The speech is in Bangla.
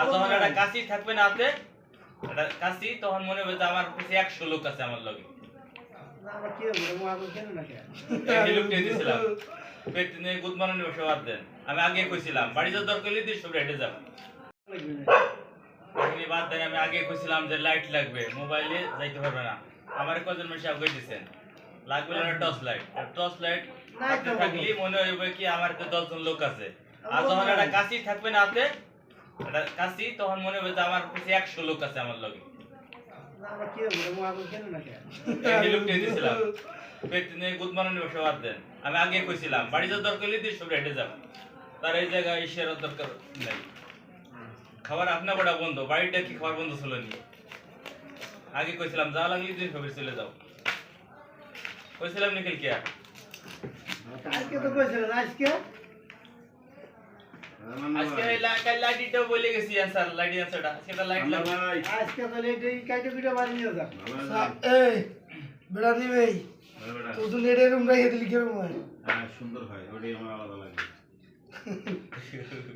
আর যখন একটা কাশি থাকবে না হাতে একটা কাশি তখন মনে হবে যে আমার কাছে একশো লোক আছে আমার লগে। এই লোকটা দিয়েছিলাম পেট নিয়ে গুদ মারানি বসে বাদ দেন। আমি আগে কইছিলাম বাড়ি যাওয়ার দরকার হলে দুশো হেঁটে যাব আপনি বাদ দেন আমি আগে কইছিলাম যে লাইট লাগবে মোবাইলে যাইতে পারবে না। আমার কজন মানুষ আগে দিছেন। লাগবে না টর্চ লাইট। টর্চ লাইট থাকলে মনে হইবে কি আমার তো দশজন লোক আছে। আর যখন একটা কাশি থাকবে না হাতে কাশি তখন মনে হবে যে আমার কাছে একশো লোক আছে আমার লগে। দরকার নাই খাবার আপনা কটা বন্ধ? বাড়িটা কি খাবার বন্ধ ছিল আগে কইছিলাম, যা লাগলে দুই ফেব্রুয়ারি চলে যাও। কইছিলাম নিখিল কি? আজকে লা- কাল লাইটিটাও বলে গেছি স্যার লাইট অ্যান্সারটা সেটা লাইট লাগবে। আজকে তো লেট এই কাইটে পিঠে বাড়ি নিয়ে যাক এই বেড়া ভাই। তো তো নেটে রুম রাখিয়ে দিলি কেমন হয় সুন্দর হয় ওটাই আমার আলাদা লাগে।